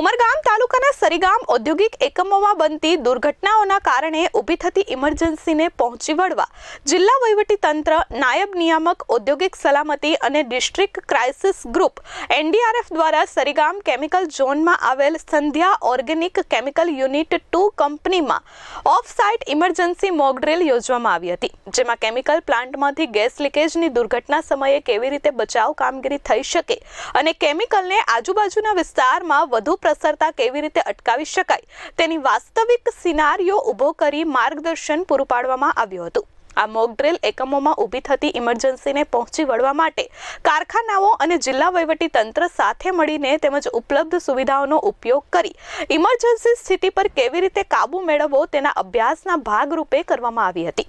ઉમરગામ તાલુકાના સરીગામ ઔદ્યોગિક એકમોમાં બનતી દુર્ઘટનાઓના કારણે ઊભી થતી ઇમરજન્સીને પહોંચી વળવા જિલ્લા તંત્ર, નાયબ નિયામક, ઔદ્યોગિક સલામતી અને ડિસ્ટ્રિક્ટ ક્રાઇસિસ ગ્રુપ એનડીઆરએફ દ્વારા સરીગામ કેમિકલ ઝોનમાં આવેલ Sandhya organic chemical unit two કંપનીમાં off site emergency mock drill યોજવામાં આવી હતી, જેમાં કેમિકલ પ્લાન્ટમાંથી ગેસ લીકેજની દુર્ઘટના સમયે કેવી રીતે બચાવ કામગીરી થઈ શકે અને કેમિકલને આજુબાજુના વિસ્તારમાં વધુ પ્રસરતા કેવી રીતે અટકાવી શકાય? તેની વાસ્તવિક સિનારીઓ ઊભો કરી માર્ગદર્શન પૂરું પાડવામાં આવ્યું હતું. આ મોક એકમોમાં ઊભી થતી ઇમરજન્સીને પહોંચી વળવા માટે કારખાનાઓ અને જિલ્લા વહીવટી તંત્ર સાથે મળીને તેમજ ઉપલબ્ધ સુવિધાઓનો ઉપયોગ કરી ઇમરજન્સી સ્થિતિ પર કેવી રીતે કાબૂ મેળવવો તેના અભ્યાસના ભાગરૂપે કરવામાં આવી હતી.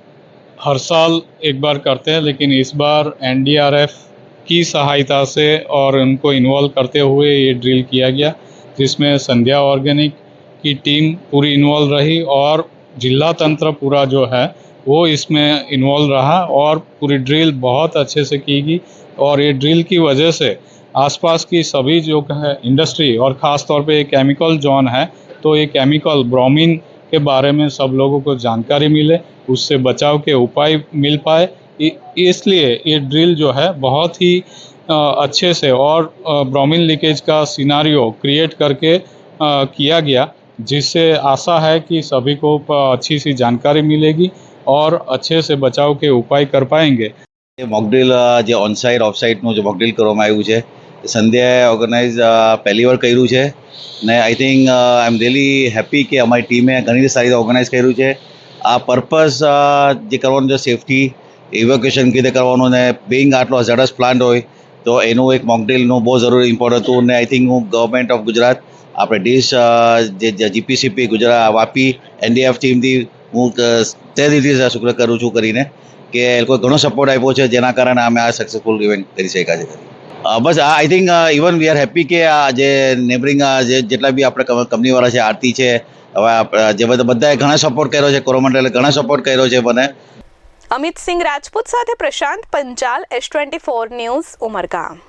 हर साल एक बार करते हैं, लेकिन इस बार एनडीआरएफ की सहायता से और उनको इन्वॉल्व करते हुए ये ड्रिल किया गया, जिसमें संध्या ऑर्गेनिक की टीम पूरी इन्वॉल्व रही और जिला तंत्र पूरा जो है, वो इसमें इन्वॉल्व रहा और पूरी ड्रिल बहुत अच्छे से की गई और ये ड्रिल की वजह से आसपास की सभी जो है इंडस्ट्री और ख़ास तौर ये केमिकल जोन है तो ये केमिकल ब्रोमीन के बारे में सब लोगों को जानकारी मिले उससे बचाव के उपाय मिल पाए इ- इसलिए ये ड्रिल जो है बहुत ही अ, अच्छे से और ब्रोमीन लीकेज का सिनारियो क्रिएट करके अ, किया गया जिससे आशा है कि सभी को प- अच्छी सी जानकारी मिलेगी और अच्छे से बचाव के उपाय कर पाएंगे એ મોકડ્રીલ જે ઓનસાઇટ ઓફસાઇટનું જે મોકડ્રીલ કરવામાં આવ્યું છે એ સંધ્યાએ ઓર્ગેનાઇઝ પહેલી વાર કર્યું છે. ને I think I am really happy કે અમારી ટીમે ઘણી સારી રીતે ઓર્ગેનાઇઝ કર્યું છે. આ પર્પઝ જે કરવાનું છે સેફટી ઇવેક્યુએશન કીધે કરવાનું ને બિંગ આટલો ઝડસ પ્લાન્ટ હોય, તો એનું એક મોકડ્રીલનું બહુ જરૂરી ઇમ્પોર્ટન્ટ હતું. ને આઈ થિંક હું ગવર્મેન્ટ ઓફ ગુજરાત, આપણે ડીશ જે જીપીસીપી ગુજરાત વાપી એનડીએફ ટીમથી હું તે રીતે શુક્ર કરું છું કરીને કે એ લોકોએ ઘણો સપોર્ટ આપ્યો છે જેના કારણે અમે આ સક્સેસફુલ ઇવેન્ટ કરી શક્યા છે. બસ I think even we are happy કે આ જે નેબરિંગ જે જેટલા બી આપણે કંપનીવાળા છે, આરતી છે, હવે જે બધા, બધાએ ઘણા સપોર્ટ કર્યો છે કોરોમંડલે ઘણા સપોર્ટ કર્યો છે મને. અમિત સિંહ રાજપૂત સાથે Prashant Panchal S twenty four news Umargam.